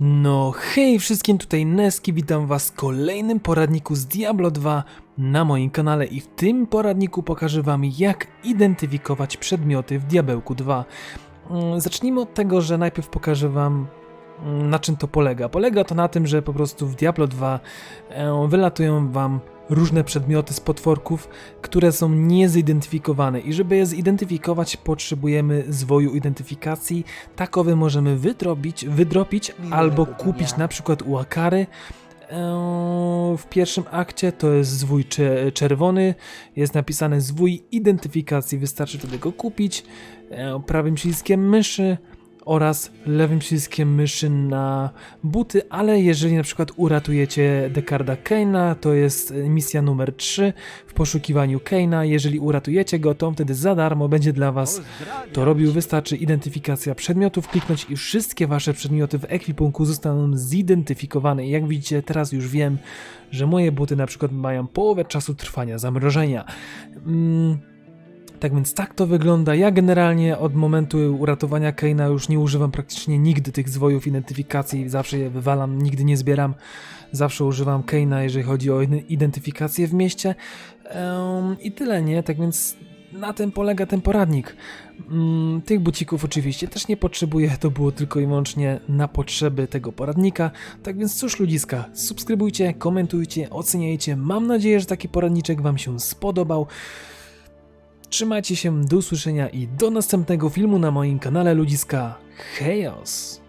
No hej wszystkim, tutaj Neski, witam was w kolejnym poradniku z Diablo 2 na moim kanale i w tym poradniku pokażę wam jak identyfikować przedmioty w Diabełku 2. Mm, Zacznijmy od tego, że najpierw pokażę wam mm, na czym to polega. Polega to na tym, że po prostu w Diablo 2 e, wylatują wam różne przedmioty z potworków, które są niezidentyfikowane. I żeby je zidentyfikować potrzebujemy zwoju identyfikacji. Takowy możemy wydrobić, wydropić albo kupić na przykład u Akary. Eee, W pierwszym akcie to jest zwój cze- czerwony, jest napisane zwój identyfikacji, wystarczy wtedy go kupić. Eee, prawym przyciskiem myszy oraz lewym przyciskiem myszy na buty, ale jeżeli na przykład uratujecie Dekarda Keina, to jest e, misja numer 3 w poszukiwaniu Keina, jeżeli uratujecie go, to wtedy za darmo będzie dla was to robił, wystarczy identyfikacja przedmiotów, kliknąć i wszystkie wasze przedmioty w ekwipunku zostaną zidentyfikowane. Jak widzicie, teraz już wiem, że moje buty na przykład mają połowę czasu trwania zamrożenia. Mm, tak więc tak to wygląda. Ja generalnie od momentu uratowania Keina już nie używam praktycznie nigdy tych zwojów identyfikacji, zawsze je wywalam, nigdy nie zbieram. Zawsze używam Keina, jeżeli chodzi o iden- identyfikację w mieście. Em, I tyle, nie? Tak więc na tym polega ten poradnik. Mm, Tych bucików oczywiście też nie potrzebuję, to było tylko i wyłącznie na potrzeby tego poradnika. Tak więc cóż ludziska, subskrybujcie, komentujcie, oceniajcie. Mam nadzieję, że taki poradniczek Wam się spodobał. Trzymajcie się, do usłyszenia i do następnego filmu na moim kanale ludziska. Chaos!